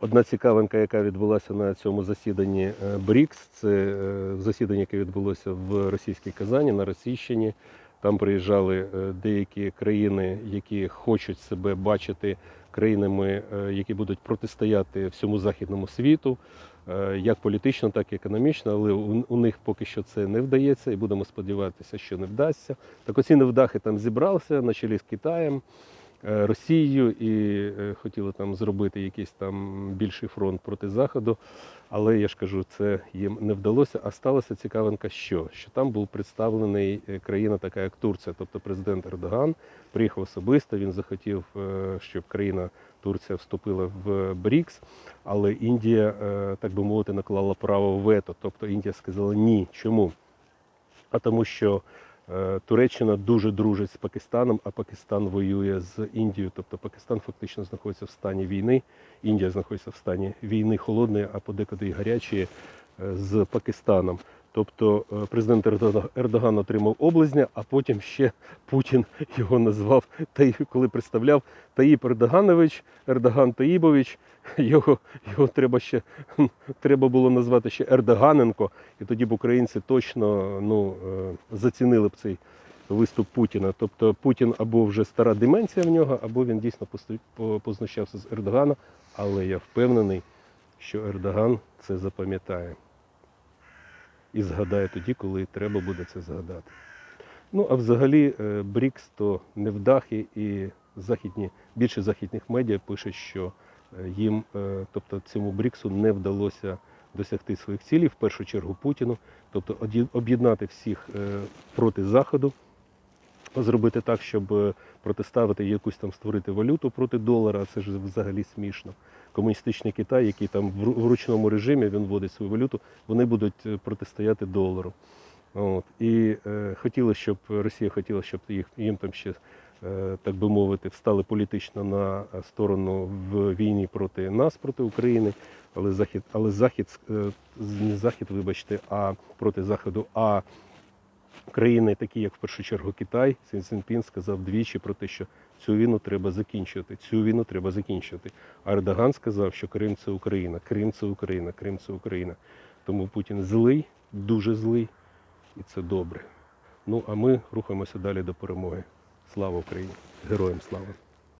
Одна цікавинка, яка відбулася на цьому засіданні е, БРІКС, це е, засідання, яке відбулося в російській Казані на Російщині. Там приїжджали е, деякі країни, які хочуть себе бачити країнами, які будуть протистояти всьому західному світу, як політично, так і економічно. Але у них поки що це не вдається, і будемо сподіватися, що не вдасться. Так оці невдахи там зібралися на чолі з Китаєм. Е, Росією і е, хотіли там зробити якийсь там більший фронт проти Заходу. Але я ж кажу, це їм не вдалося. А сталося цікавинка, що? Що там був представлений е, країна, така як Турція, тобто президент Ердоган приїхав особисто. Він захотів, щоб країна Турція вступила в БРІКС, але Індія, так би мовити, наклала право вето. Тобто Індія сказала ні. Чому? А тому, що Туреччина дуже дружить з Пакистаном, а Пакистан воює з Індією. Тобто Пакистан фактично знаходиться в стані війни, Індія знаходиться в стані війни холодної, а подекуди і гарячої е, з Пакистаном. Тобто е, президент Ердоган- отримав облизня, а потім ще Путін його назвав коли представляв Таїп Ердоганович, Ердоган Таїбович. Його, його треба ще треба було назвати ще Ердоганенко, і тоді б українці точно ну, е, зацінили б цей виступ Путіна. Тобто Путін або вже стара деменція в нього, або він дійсно познущався з Ердогана. Але я впевнений, що Ердоган це запам'ятає і згадає тоді, коли треба буде це згадати. Ну, а взагалі е, БРІКС то невдахи і західні, більше західних медіа пишуть, що е, їм, е, тобто цьому БРІКСу не вдалося досягти своїх цілей, в першу чергу Путіну, тобто об'єднати всіх проти Заходу, зробити так, щоб протиставити якусь там створити валюту проти долара, це ж взагалі смішно. Комуністичний Китай, який там в ручному режимі він вводить свою валюту, вони будуть е, протистояти долару. От. І е, хотіло, щоб Росія хотіла, щоб їх, їм там ще, е, так би мовити, встали політично на сторону в війні проти нас, проти України. Але Захід, але Захід, е, не Захід, вибачте, а проти Заходу, а країни, такі як в першу чергу Китай, Сін Цзіньпін сказав двічі про те, що цю війну треба закінчувати. Цю війну треба закінчувати. А Ердоган сказав, що Крим це Україна, Крим це Україна, Крим це Україна. Тому Путін злий, дуже злий, і це добре. Ну а ми рухаємося далі до перемоги. Слава Україні! Героям слава!